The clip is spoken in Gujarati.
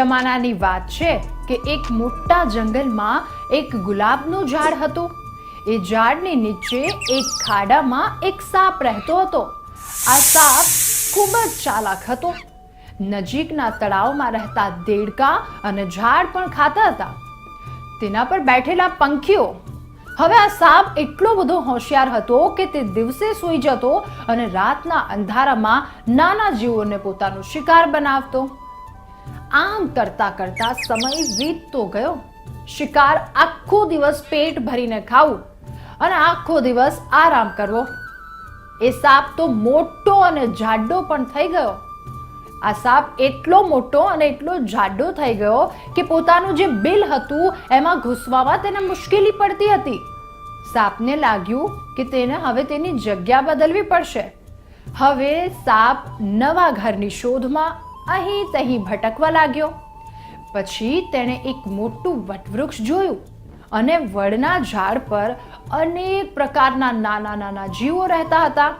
જમાનાની વાત છે કે એક મોટા જંગલમાં એક ગુલાબનું ઝાડ હતું. એ ઝાડની નીચે એક ખાડામાં એક સાપ રહેતો હતો. આ સાપ ખૂબ જ ચાલાક હતો. નજીકના તળાવમાં રહેતા દેડકા અને ઝાડ પણ ખાતા હતા. તેના પર બેઠેલા પંખીઓ. હવે આ સાપ એટલો બધો હોશિયાર હતો કે તે દિવસે સૂઈ જતો અને રાતના અંધારામાં નાના જીવોને પોતાનો શિકાર બનાવતો. આમ કરતા કરતા સમય વીતતો ગયો. શિકાર આખો દિવસ પેટ ભરીને ખાવું અને આખો દિવસ આરામ કરવો. એ સાપ તો મોટો અને જાડો પણ થઈ ગયો. આ સાપ એટલો મોટો અને એટલો જાડો થઈ ગયો કે પોતાનું જે બિલ હતું એમાં ઘૂસવામાં તેને મુશ્કેલી પડતી હતી. સાપને લાગ્યું કે તેને હવે તેની જગ્યા બદલવી પડશે. હવે સાપ નવા ઘરની શોધમાં અહીં તહીં ભટકવા લાગ્યો. પછી તેણે એક મોટું વટવૃક્ષ જોયું અને વડના ઝાડ પર અનેક પ્રકારના નાના નાના જીવો રહેતા હતા.